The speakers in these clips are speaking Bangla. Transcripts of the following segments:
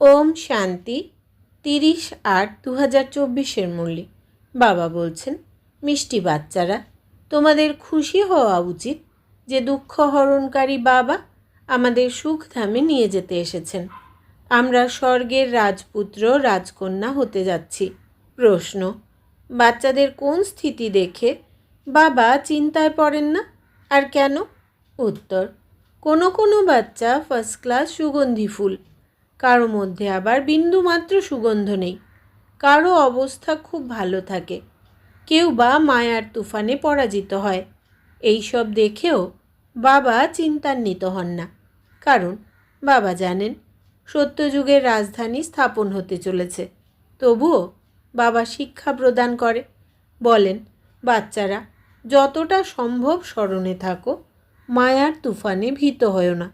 ওম শান্তি, তিরিশ আট দু হাজার চব্বিশের মূল্যে বাবা বলছেন, মিষ্টি বাচ্চারা, তোমাদের খুশি হওয়া উচিত যে দুঃখ হরণকারী বাবা আমাদের সুখধামে নিয়ে যেতে এসেছেন। আমরা স্বর্গের রাজপুত্র, রাজকন্যা হতে যাচ্ছি। প্রশ্ন, বাচ্চাদের কোন স্থিতি দেখে বাবা চিন্তায় পড়েন না? আর কেন? উত্তর, কোনো কোনো বাচ্চা ফার্স্ট ক্লাস সুগন্ধি ফুল। কারও মধ্যে আবার বিন্দুমাত্র সুগন্ধ নেই। কারও অবস্থা খুব ভালো থাকে। কেউ বা মায়ার তুফানে পরাজিত হয়। এই সব দেখেও বাবা চিন্তান্বিত হন না। কারণ বাবা জানেন, সত্যযুগের রাজধানী স্থাপন হতে চলেছে। তবুও বাবা শিক্ষা প্রদান করে। বলেন, বাচ্চারা, যতটা সম্ভব স্মরণে থাকো, মায়ার তুফানে ভীত হয় না।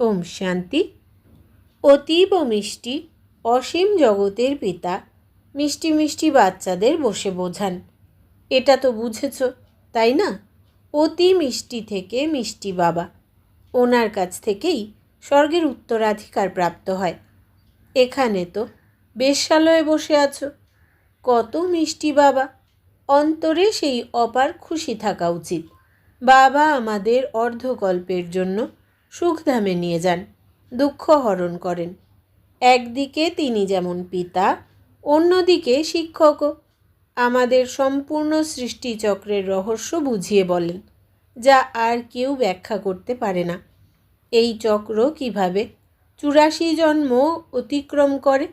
ওম শান্তি। অতীব মিষ্টি, অসীম জগতের পিতা, মিষ্টি মিষ্টি বাচ্চাদের বসে বোঝান। এটা তো বুঝেছ, তাই না? অতি মিষ্টি থেকে মিষ্টি বাবা। ওনার কাছ থেকেই স্বর্গের উত্তরাধিকার প্রাপ্ত হয়। এখানে তো বেশ্যালয়ে বসে আছো। কত মিষ্টি বাবা। অন্তরে সেই অপার খুশি থাকা উচিত। বাবা আমাদের অর্ধকল্পের জন্য সুখধামে নিয়ে যান। দুঃখ হরণ করেন। একদিকে তিনি যেমন পিতা, অন্যদিকে শিক্ষকও আমাদের সম্পূর্ণ সৃষ্টিচক্রের রহস্য বুঝিয়ে বলেন, যা আর কেউ ব্যাখ্যা করতে পারে না। এই চক্র কীভাবে চুরাশি জন্ম অতিক্রম করে,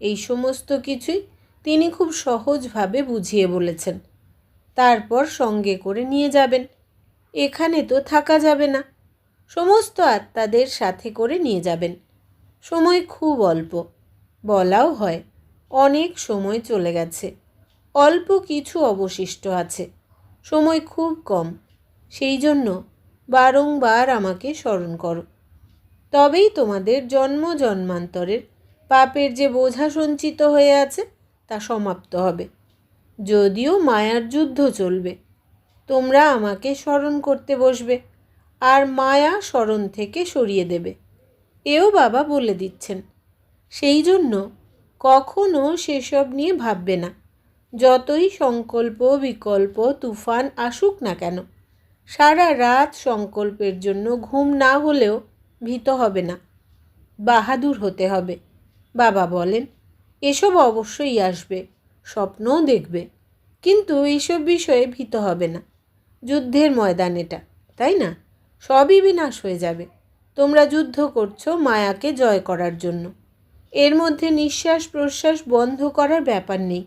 এই সমস্ত কিছুই তিনি খুব সহজভাবে বুঝিয়ে বলেছেন। তারপর সঙ্গে করে নিয়ে যাবেন। এখানে তো থাকা যাবে না। সমস্ত আত্মাদের সাথে করে নিয়ে যাবেন। সময় খুব অল্প। বলাও হয়, অনেক সময় চলে গেছে। অল্প কিছু অবশিষ্ট আছে। সময় খুব কম। সেই জন্য বারংবার আমাকে স্মরণ করো। তবেই তোমাদের জন্ম জন্মান্তরের পাপের যে বোঝা সঞ্চিত হয়ে আছে, তা সমাপ্ত হবে। যদিও মায়ার যুদ্ধ চলবে, তোমরা আমাকে স্মরণ করতে বসবে। আর মায়া স্মরণ থেকে সরিয়ে দেবে। এও বাবা বলে দিচ্ছেন, সেই জন্য কখনো সেসব নিয়ে ভাববে না। যতই সংকল্প, বিকল্প, তুফান আসুক না কেন, সারা রাত সংকল্পের জন্য ঘুম না হলেও ভীত হবে না। বাহাদুর হতে হবে, বাবা বলেন। এসব অবশ্যই আসবে, স্বপ্নও দেখবে, কিন্তু এইসব বিষয়ে ভীত হবে না। যুদ্ধের ময়দান এটা, তাই না? সবই বিনাশ হয়ে যাবে। তোমরা যুদ্ধ করছ মায়াকে জয় করার জন্য। এর মধ্যে নিঃশ্বাস প্রশ্বাস বন্ধ করার ব্যাপার নেই।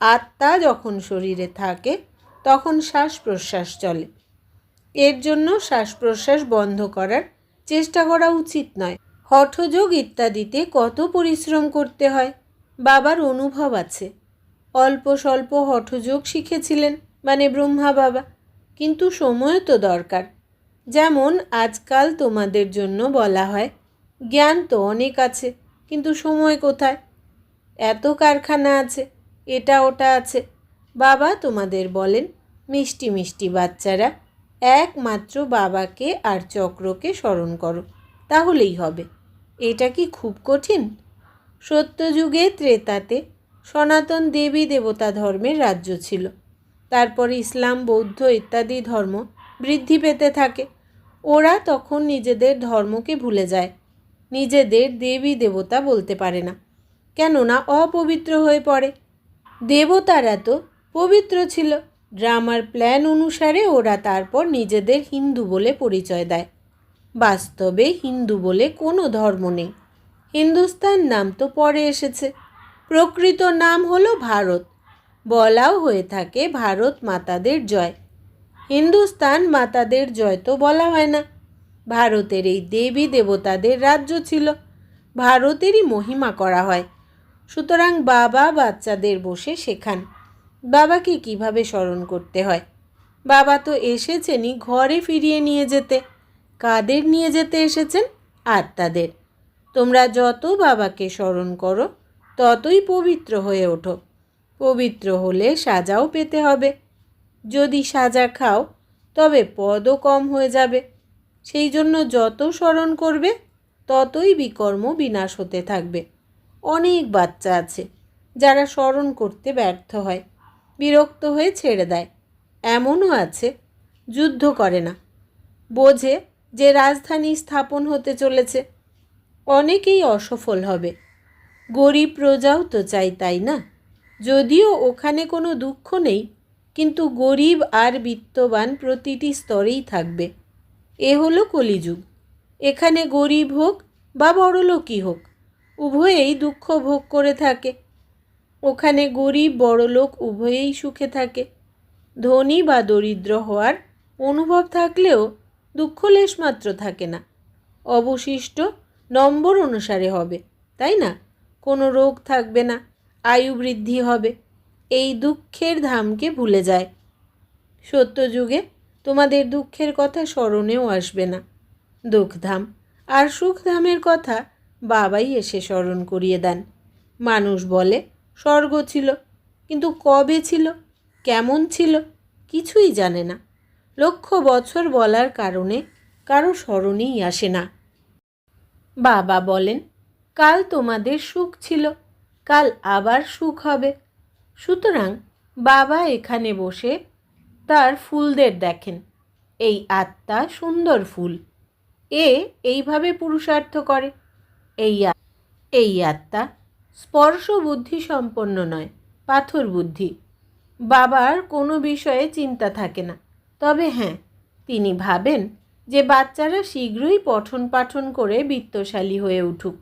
আত্মা যখন শরীরে থাকে, তখন শ্বাস প্রশ্বাস চলে। এর জন্য শ্বাস প্রশ্বাস বন্ধ করার চেষ্টা করা উচিত নয়। হঠযোগ ইত্যাদিতে কত পরিশ্রম করতে হয়? বাবার অনুভব আছে। অল্প স্বল্প হঠযোগ শিখেছিলেন মানে ব্রহ্মা বাবা। কিন্তু সময় তো দরকার। যেমন আজকাল তোমাদের জন্য বলা হয়, জ্ঞান তো অনেক আছে, কিন্তু সময় কোথায়? এত কারখানা আছে, এটা ওটা আছে। বাবা তোমাদের বলেন, মিষ্টি মিষ্টি বাচ্চারা, একমাত্র বাবাকে আর চক্রকে স্মরণ করো, তাহলেই হবে। এটা কি খুব কঠিন? সত্যযুগে ত্রেতাতে সনাতন দেবী দেবতা ধর্মের রাজ্য ছিল। তারপর ইসলাম, বৌদ্ধ ইত্যাদি ধর্ম বৃদ্ধি পেতে থাকে। ওরা তখন নিজেদের ধর্মকে ভুলে যায়। নিজেদের দেবী দেবতা বলতে পারে না। কেননা অপবিত্র হয়ে পড়ে। দেবতারা তো পবিত্র ছিল। ড্রামার প্ল্যান অনুসারে ওরা তারপর নিজেদের হিন্দু বলে পরিচয় দেয়। বাস্তবে হিন্দু বলে কোনো ধর্ম নেই। হিন্দুস্তান নাম তো পরে এসেছে। প্রকৃত নাম হলো ভারত। বলাও হয়ে থাকে ভারত মাতাদের জয়। হিন্দুস্তান মাতাদের জয় তো বলা হয় না। ভারতের এই দেবী দেবতাদের রাজ্য ছিল। ভারতেরই মহিমা করা হয়। সুতরাং বাবা বাচ্চাদের বসে শেখান। বাবাকে কীভাবে স্মরণ করতে হয়? বাবা তো এসেছেনই ঘরে ফিরিয়ে নিয়ে যেতে। কাদের নিয়ে যেতে এসেছেন? আত্মাদের। তোমরা যত বাবাকে স্মরণ করো, ততই পবিত্র হয়ে ওঠো। পবিত্র হলে সাজাও পেতে হবে। যদি সাজা খাও, তবে পদও কম হয়ে যাবে। সেই জন্য যত স্মরণ করবে, ততই বিকর্ম বিনাশ হতে থাকবে। অনেক বাচ্চা আছে, যারা স্মরণ করতে ব্যর্থ হয়, বিরক্ত হয়ে ছেড়ে দেয়। এমনও আছে, যুদ্ধ করে না। বোঝে যে রাজধানী স্থাপন হতে চলেছে, অনেকেই অসফল হবে। গরিব প্রজাও তো চাই তাই না? যদিও ওখানে কোনো দুঃখ নেই কিন্তু গরিব আর বিত্তবান প্রতিটি স্তরেই থাকবে। এ হলো কলিযুগ। এখানে গরিব হোক বা বড়লোকই হোক, উভয়েই দুঃখ ভোগ করে থাকে। ওখানে গরিব বড়লোক উভয়েই সুখে থাকে। ধনী বা দরিদ্র হওয়ার অনুভব থাকলেও দুঃখ লেশমাত্র থাকে না। অবশিষ্ট নম্বর অনুসারে হবে, তাই না? কোনো রোগ থাকবে না, আয়ু বৃদ্ধি হবে। এই দুঃখের ধামকে ভুলে যায়। সত্যযুগে তোমাদের দুঃখের কথা স্মরণেও আসবে না। দুঃখধাম আর সুখধামের কথা বাবাই এসে স্মরণ করিয়ে দেন। মানুষ বলে, স্বর্গ ছিল, কিন্তু কবে ছিল, কেমন ছিল, কিছুই জানে না। লক্ষ বছর বলার কারণে কারও স্মরণেই আসে না। বাবা বলেন, কাল তোমাদের সুখ ছিল, কাল আবার সুখ হবে। সুতরাং বাবা এখানে বসে তার ফুলদের দেখেন। এই আত্মা সুন্দর ফুল। এ এইভাবে পুরুষার্থ করে। এই এই আত্মা স্পর্শ বুদ্ধি সম্পন্ন নয়, পাথর বুদ্ধি। বাবার কোনো বিষয়ে চিন্তা থাকে না। তবে হ্যাঁ তিনি ভাবেন যে বাচ্চারা শীঘ্রই পঠন পাঠন করে বিত্তশালী হয়ে উঠুক।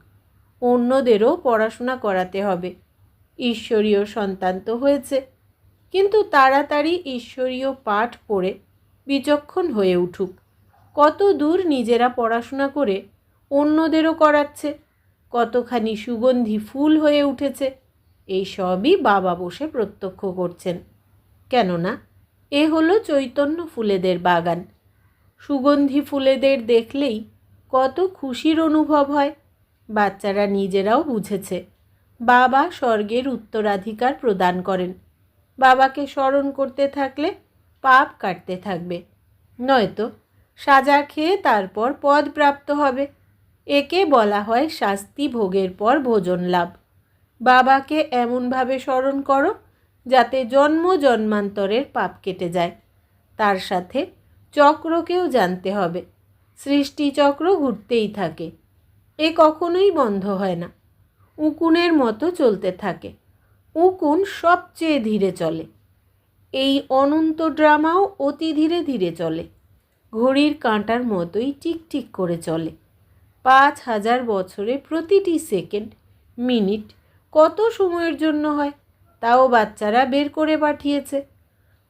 অন্যদেরও পড়াশোনা করাতে হবে। ঈশ্বরীয় সন্তান তো হয়েছে। কিন্তু তাড়াতাড়ি ঈশ্বরীয় পাঠ পড়ে বিচক্ষণ হয়ে উঠুক। কত দূর নিজেরা পড়াশোনা করে অন্যদেরও করাচ্ছে। কতখানি সুগন্ধি ফুল হয়ে উঠেছে। এই সবই বাবা বসে প্রত্যক্ষ করছেন। কেননা, এ হলো চৈতন্য ফুলেদের বাগান। সুগন্ধি ফুলেদের দেখলেই কত খুশির অনুভব হয়। বাচ্চারা নিজেরাও বুঝেছে। বাবা স্বর্গের উত্তরাধিকার প্রদান করেন। বাবাকে স্মরণ করতে থাকলে পাপ কাটতে থাকবে। নয়তো সাজা খেয়ে তারপর পদ প্রাপ্ত হবে। একে বলা হয় শাস্তি ভোগের পর ভোজন লাভ। বাবাকে এমনভাবে স্মরণ করো যাতে জন্ম জন্মান্তরের পাপ কেটে যায়। তার সাথে চক্রকেও জানতে হবে। সৃষ্টিচক্র ঘুরতেই থাকে। এ কখনোই বন্ধ হয় না। উকুনের মতো চলতে থাকে। উকুন সবচেয়ে ধীরে চলে। এই অনন্ত ড্রামাও অতি ধীরে ধীরে চলে। ঘড়ির কাঁটার মতোই টিকটিক করে চলে। পাঁচ হাজার বছরে প্রতিটি সেকেন্ড, মিনিট কত সময়ের জন্য হয় তাও বাচ্চারা বের করে পাঠিয়েছে।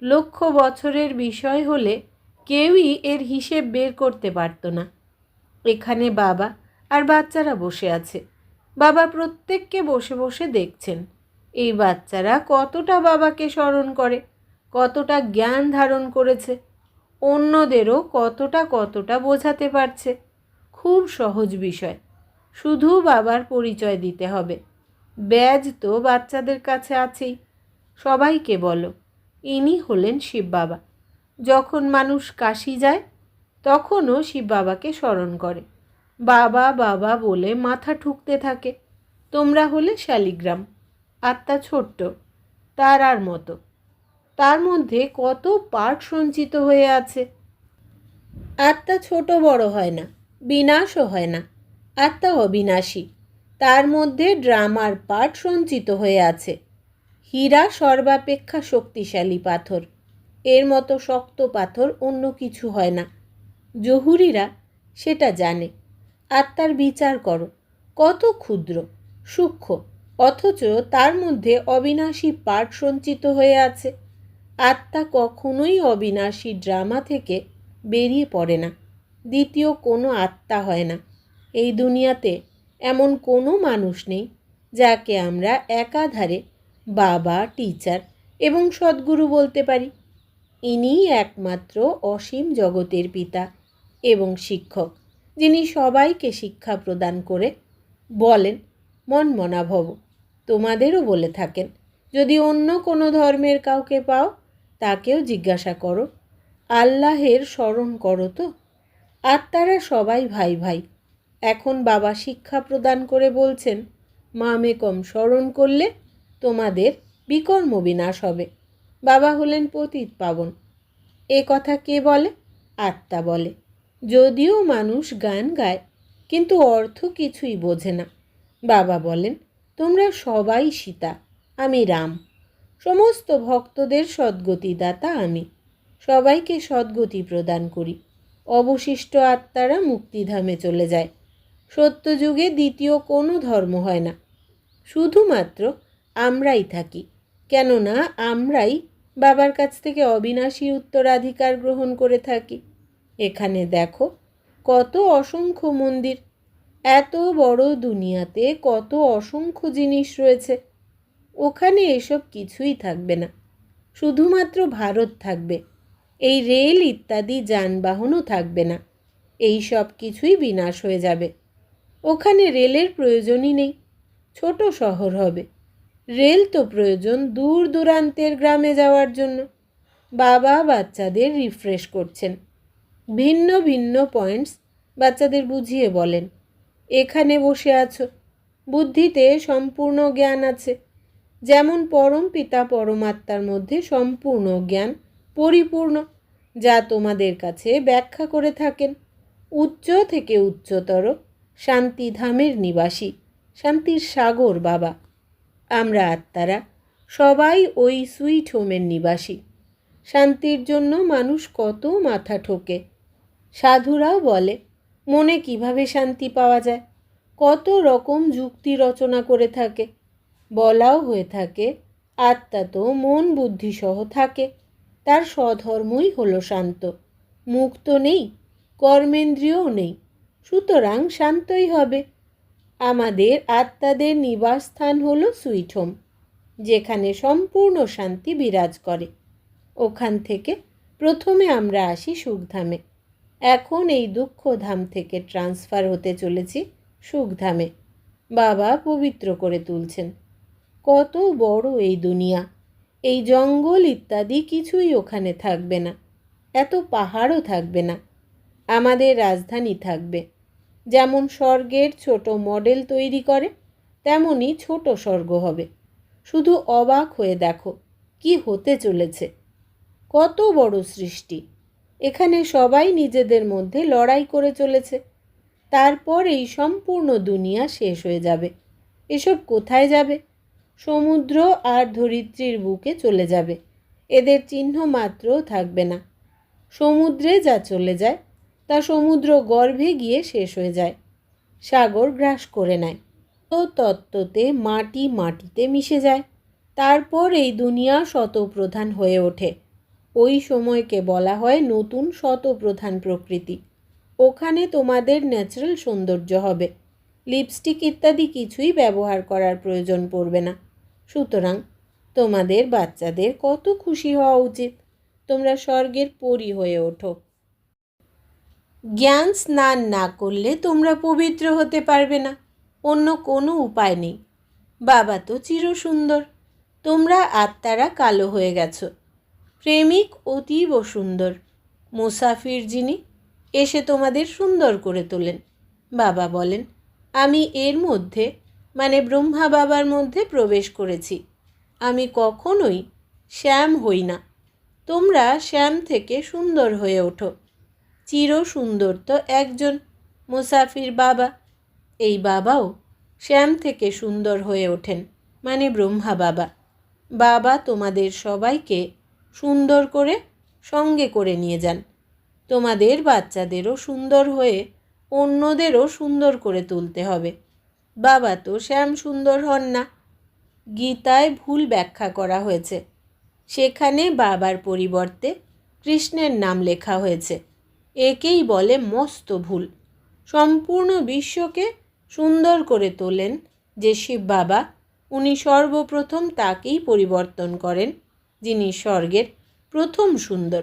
লক্ষ বছরের বিষয় হলে কেউই এর হিসেব বের করতে পারতো না। এখানে বাবা আর বাচ্চারা বসে আছে। বাবা প্রত্যেককে বসে বসে দেখছেন। এই বাচ্চারা কতটা বাবাকে স্মরণ করে, কতটা জ্ঞান ধারণ করেছে, অন্যদেরও কতটা কতটা বোঝাতে পারছে। খুব সহজ বিষয়, শুধু বাবার পরিচয় দিতে হবে। ব্যাজ তো বাচ্চাদের কাছে আছেই। সবাইকে বলো, ইনি হলেন শিব বাবা। যখন মানুষ কাশি যায়, তখনও শিব বাবাকে স্মরণ করে। বাবা বাবা বলে মাথা ঠুকতে থাকে। তোমরা হলে শালিগ্রাম, আত্মা ছোট্ট, তার আর মতো। তার মধ্যে কত পার্ট সঞ্চিত হয়ে আছে। আত্মা ছোট বড় হয় না, বিনাশও হয় না। আত্মা অবিনাশী, তার মধ্যে ড্রামার পার্ট সঞ্চিত হয়ে আছে। হীরা সর্বাপেক্ষা শক্তিশালী পাথর, এর মতো শক্ত পাথর অন্য কিছু হয় না। জহুরিরা সেটা জানে। আত্মার বিচার করো। কত ক্ষুদ্র, সূক্ষ্ম, অথচ তার মধ্যে অবিনাশী পাঠ সঞ্চিত হয়ে আছে। আত্মা কখনোই অবিনাশী ড্রামা থেকে বেরিয়ে পড়ে না। দ্বিতীয় কোনো আত্মা হয় না। এই দুনিয়াতে এমন কোনো মানুষ নেই যাকে আমরা একাধারে বাবা, টিচার এবং সদ্গুরু বলতে পারি। ইনিই একমাত্র অসীম জগতের পিতা এবং শিক্ষক। যিনি সবাইকে শিক্ষা প্রদান করে বলেন, মন মনা ভব তোমাদেরও বলে থাকেন, যদি অন্য কোনো ধর্মের কাউকে পাও, তাকেও জিজ্ঞাসা করো। আল্লাহের স্মরণ করো তো। আত্মারা সবাই ভাই ভাই। এখন বাবা শিক্ষা প্রদান করে বলছেন মামেকম স্মরণ করলে তোমাদের বিকর্ম বিনাশ হবে। বাবা হলেন পতিত পাবন। এ কথা কে বলে? আত্মা বলে। যদিও মানুষ গান গায়, কিন্তু অর্থ কিছুই বোঝে না। বাবা বলেন, তোমরা সবাই সীতা, আমি রাম। সমস্ত ভক্তদের সদ্গতিদাতা আমি। সবাইকে সদ্গতি প্রদান করি। অবশিষ্ট আত্মারা মুক্তিধামে চলে যায়। সত্যযুগে দ্বিতীয় কোনো ধর্ম হয় না। শুধুমাত্র আমরাই থাকি। কেননা আমরাই বাবার কাছ থেকে অবিনাশী উত্তরাধিকার গ্রহণ করে থাকি। এখানে দেখো, কত অসংখ্য মন্দির, এত বড় দুনিয়াতে কত অসংখ্য জিনিস রয়েছে। ওখানে এসব কিছুই থাকবে না, শুধুমাত্র ভারত থাকবে, এই রেল ইত্যাদি যানবাহনও থাকবে না, এই সব কিছুই বিনাশ হয়ে যাবে। ওখানে রেলের প্রয়োজনই নেই, ছোট শহর হবে, রেল তো প্রয়োজন দূর দূরান্তের গ্রামে যাওয়ার জন্য। বাবা বাচ্চাদের রিফ্রেশ করছেন। ভিন্ন ভিন্ন পয়েন্টস বাচ্চাদের বুঝিয়ে বলেন। এখানে বসে আছো। বুদ্ধিতে সম্পূর্ণ জ্ঞান আছে। যেমন পরম পিতা পরমাত্মার মধ্যে সম্পূর্ণ জ্ঞান পরিপূর্ণ, যা তোমাদের কাছে ব্যাখ্যা করে থাকেন। উচ্চ থেকে উচ্চতর শান্তিধামের নিবাসী, শান্তির সাগর বাবা। আমরা আত্মারা সবাই ওই সুইট হোমের নিবাসী। শান্তির জন্য মানুষ কত মাথা ঠোকে সাধুরাও বলে, মনে কীভাবে শান্তি পাওয়া যায়? কত রকম যুক্তি রচনা করে থাকে। বলাও হয়ে থাকে, আত্মা তো মন বুদ্ধি সহ থাকে। তার স্বধর্মই হলো শান্ত। মুক্ত নেই, কর্মেন্দ্রিয়ও নেই, সুতরাং শান্তই হবে। আমাদের আত্মাদের নিবাসস্থান হল সুইট হোম, যেখানে সম্পূর্ণ শান্তি বিরাজ করে। ওখান থেকে প্রথমে আমরা আসি সুখধামে। এখন এই দুঃখধাম থেকে ট্রান্সফার হতে চলেছি সুখধামে। বাবা পবিত্র করে তুলছেন। কত বড় এই দুনিয়া। এই জঙ্গল ইত্যাদি কিছুই ওখানে থাকবে না। এত পাহাড়ও থাকবে না। আমাদের রাজধানী থাকবে। যেমন স্বর্গের ছোট মডেল তৈরি করে, তেমনই ছোট স্বর্গ হবে। শুধু অবাক হয়ে দেখো, কি হতে চলেছে। কত বড় সৃষ্টি। এখানে সবাই নিজেদের মধ্যে লড়াই করে চলেছে। তারপর এই সম্পূর্ণ দুনিয়া শেষ হয়ে যাবে। এসব কোথায় যাবে? সমুদ্র আর ধরিত্রীর বুকে চলে যাবে। এদের চিহ্ন মাত্রও থাকবে না। সমুদ্রে যা চলে যায়, তা সমুদ্র গর্ভে গিয়ে শেষ হয়ে যায়। সাগর গ্রাস করে নেয়। তো তত্ত্বতে মাটি মাটিতে মিশে যায়। তারপর এই দুনিয়া শতপ্রধান হয়ে ওঠে। ওই সময়কে বলা হয় নতুন শতপ্রধান প্রকৃতি। ওখানে তোমাদের ন্যাচারাল সৌন্দর্য হবে। লিপস্টিক ইত্যাদি কিছুই ব্যবহার করার প্রয়োজন পড়বে না। সুতরাং তোমাদের বাচ্চাদের কত খুশি হওয়া উচিত। তোমরা স্বর্গের পরি হয়ে ওঠো। জ্ঞান স্নান না করলে তোমরা পবিত্র হতে পারবে না। অন্য কোনো উপায় নেই। বাবা তো চিরসুন্দর। তোমরা আত্মারা কালো হয়ে গেছো। প্রেমিক অতীব সুন্দর। মুসাফির যিনি, এসে তোমাদের সুন্দর করে তোলেন। বাবা বলেন, আমি এর মধ্যে মানে ব্রহ্মা বাবার মধ্যে প্রবেশ করেছি। আমি কখনোই শ্যাম হই না। তোমরা শ্যাম থেকে সুন্দর হয়ে ওঠো। চির সুন্দর তো একজন মুসাফির বাবা। এই বাবাও শ্যাম থেকে সুন্দর হয়ে ওঠেন মানে ব্রহ্মা বাবা। বাবা তোমাদের সবাইকে সুন্দর করে সঙ্গে করে নিয়ে যান। তোমাদের বাচ্চাদেরও সুন্দর হয়ে অন্যদেরও সুন্দর করে তুলতে হবে। বাবা তো শ্যাম সুন্দর হন না। গীতায় ভুল ব্যাখ্যা করা হয়েছে। সেখানে বাবার পরিবর্তে কৃষ্ণের নাম লেখা হয়েছে। একেই বলে মস্ত ভুল। সম্পূর্ণ বিশ্বকে সুন্দর করে তোলেন যে শিব বাবা, উনি সর্বপ্রথম তাকেই পরিবর্তন করেন। যিনি স্বর্গের প্রথম সুন্দর,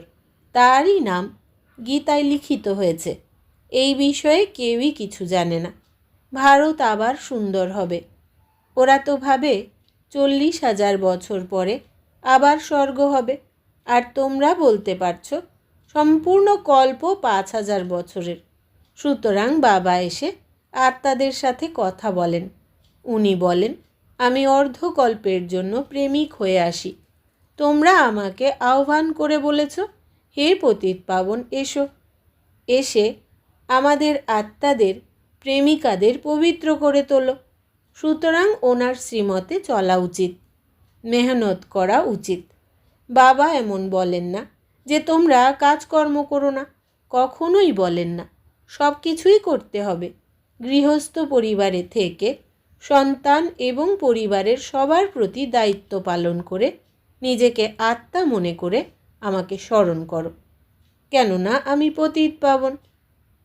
তারই নাম গীতায় লিখিত হয়েছে। এই বিষয়ে কেউই কিছু জানে না। ভারত আবার সুন্দর হবে। ওরা তো ভাবে চল্লিশ হাজার বছর পরে আবার স্বর্গ হবে। আর তোমরা বলতে পারছ, সম্পূর্ণ কল্প পাঁচ হাজার বছরের। সুতরাং বাবা এসে আত্মাদের সাথে কথা বলেন। উনি বলেন, আমি অর্ধকল্পের জন্য প্রেমিক হয়ে আসি। তোমরা আমাকে আহ্বান করে বলেছ, হে পতিত পাবন, এসো। এসে আমাদের আত্মাদের, প্রেমিকাদের পবিত্র করে তোলো। সুতরাং ওনার শ্রীমতে চলা উচিত, মেহনত করা উচিত। বাবা এমন বলেন না যে, তোমরা কাজকর্ম করো না, কখনোই বলেন না। সব কিছুই করতে হবে। গৃহস্থ পরিবারে থেকে সন্তান এবং পরিবারের সবার প্রতি দায়িত্ব পালন করে নিজেকে আত্মা মনে করে আমাকে স্মরণ করো। কেননা আমি পতিত পাবন।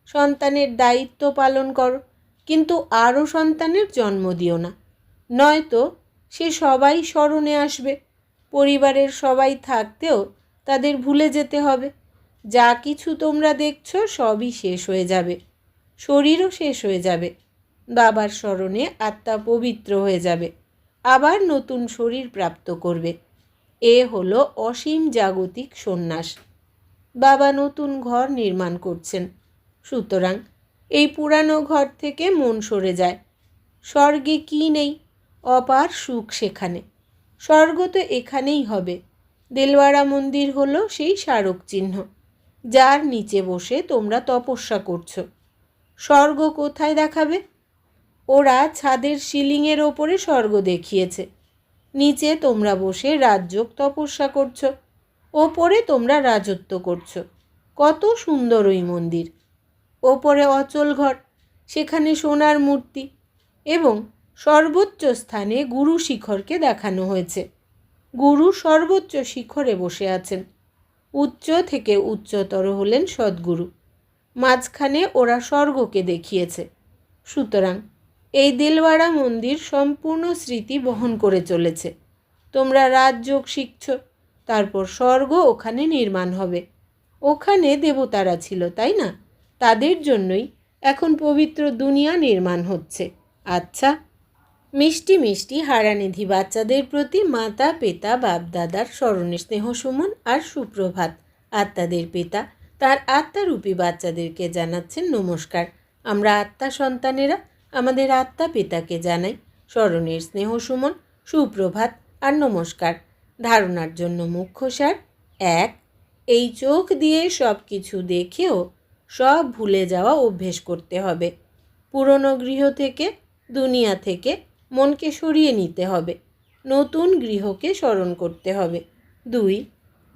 সন্তানের দায়িত্ব পালন করো, কিন্তু আরও সন্তানের জন্ম দিও না। নয়তো সে সবাই স্মরণে আসবে। পরিবারের সবাই থাকতেও তাদের ভুলে যেতে হবে। যা কিছু তোমরা দেখছ সবই শেষ হয়ে যাবে। শরীরও শেষ হয়ে যাবে। বাবার স্মরণে আত্মা পবিত্র হয়ে যাবে। আবার নতুন শরীর প্রাপ্ত করবে। এ হলো অসীম জাগতিক সন্ন্যাস। বাবা নতুন ঘর নির্মাণ করছেন। সুতরাং এই পুরানো ঘর থেকে মন সরে যায়। স্বর্গে কি নেই? অপার সুখ সেখানে। স্বর্গ তো এখানেই হবে। দেলওয়াড়া মন্দির হলো সেই স্মারক চিহ্ন। যার নিচে বসে তোমরা তপস্যা করছ। স্বর্গ কোথায় দেখাবে? ওরা ছাদের সিলিংয়ের ওপরে স্বর্গ দেখিয়েছে। নিচে তোমরা বসে রাজযোগ তপস্যা করছ, ওপরে তোমরা রাজত্ব করছ। কত সুন্দর ওই মন্দির। ওপরে অচল ঘর, সেখানে সোনার মূর্তি এবং সর্বোচ্চ স্থানে গুরু শিখরকে দেখানো হয়েছে। গুরু সর্বোচ্চ শিখরে বসে আছেন। উচ্চ থেকে উচ্চতর হলেন সদ্গুরু। মাঝখানে ওরা স্বর্গকে দেখিয়েছে। সুতরাং এই দিলওয়াড়া মন্দির সম্পূর্ণ স্মৃতি বহন করে চলেছে। তোমরা রাজযোগ শিখছ, তারপর স্বর্গ ওখানে নির্মাণ হবে। ওখানে দেবতারা ছিল, তাই না? তাদের জন্যই এখন পবিত্র দুনিয়া নির্মাণ হচ্ছে। আচ্ছা মিষ্টি মিষ্টি হারানিধি বাচ্চাদের প্রতি মাতা, পিতা, বাপদাদার স্মরণে স্নেহ সুমন আর সুপ্রভাত। আত্মাদের পিতা, তার আত্মারূপী বাচ্চাদেরকে জানাচ্ছেন নমস্কার। আমরা আত্মা সন্তানেরা আমাদের আত্মা পিতাকে জানাই। স্মরণের স্নেহ সুমন, সুপ্রভাত আর নমস্কার। ধারণার জন্য মুখ্য সার এক, এই চোখ দিয়ে সব কিছু দেখেও সব ভুলে যাওয়া অভ্যেস করতে হবে। পুরনো গৃহ থেকে, দুনিয়া থেকে মনকে সরিয়ে নিতে হবে। নতুন গৃহকে স্মরণ করতে হবে। দুই,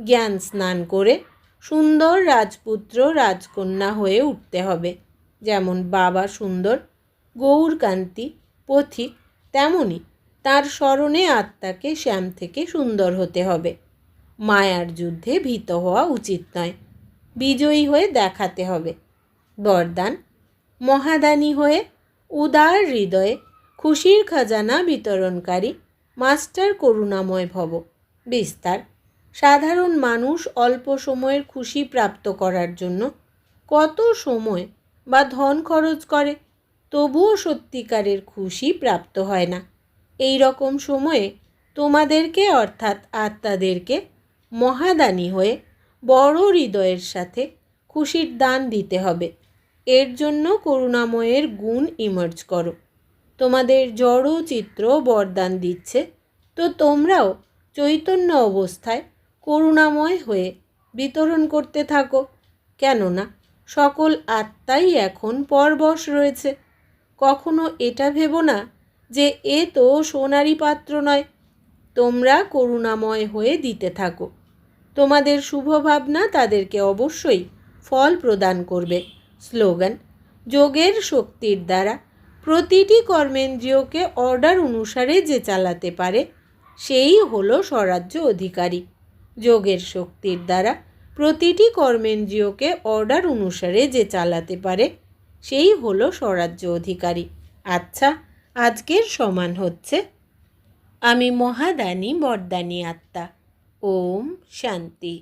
জ্ঞান স্নান করে সুন্দর রাজপুত্র রাজকন্যা হয়ে উঠতে হবে। যেমন বাবা সুন্দর গৌরকান্তি, পথিক তেমনই তার স্মরণে আত্মাকে শ্যাম থেকে সুন্দর হতে হবে। মায়ার যুদ্ধে ভীত হওয়া উচিত নয়। বিজয়ী হয়ে দেখাতে হবে। বরদান, মহাদানী হয়ে উদার হৃদয়ে খুশির খাজানা বিতরণকারী মাস্টার করুণাময় ভব। বিস্তার, সাধারণ মানুষ অল্প সময়ের খুশি প্রাপ্ত করার জন্য কত সময় বা ধন খরচ করে? তবুও সত্যিকারের খুশি প্রাপ্ত হয় না। এই রকম সময়ে তোমাদেরকে অর্থাৎ আত্মাদেরকে মহাদানী হয়ে বড় হৃদয়ের সাথে খুশির দান দিতে হবে। এর জন্য করুণাময়ের গুণ ইমার্জ করো। তোমাদের জড় চিত্র বরদান দিচ্ছে। তো তোমরাও চৈতন্য অবস্থায় করুণাময় হয়ে বিতরণ করতে থাকো। কেননা সকল আত্মাই এখন পরবশ রয়েছে। কখনো এটা ভেবো না যে এ তো সোনারি পাত্র নয়। তোমরা করুণাময় হয়ে দিতে থাকো। তোমাদের শুভ ভাবনা তাদেরকে অবশ্যই ফল প্রদান করবে। স্লোগান, যোগের শক্তির দ্বারা। প্রতিটি কর্মেন্দ্রিয়কে অর্ডার অনুসারে যে চালাতে পারে, সেই হলো স্বরাজ্য অধিকারী। যোগের শক্তির দ্বারা প্রতিটি কর্মেন্দ্রিয়কে অর্ডার অনুসারে যে চালাতে পারে সেই হলো স্বরাজ্য অধিকারী। আচ্ছা আজকের সমান হচ্ছে আমি মহাদানী বরদানী আত্মা। ওম শান্তি।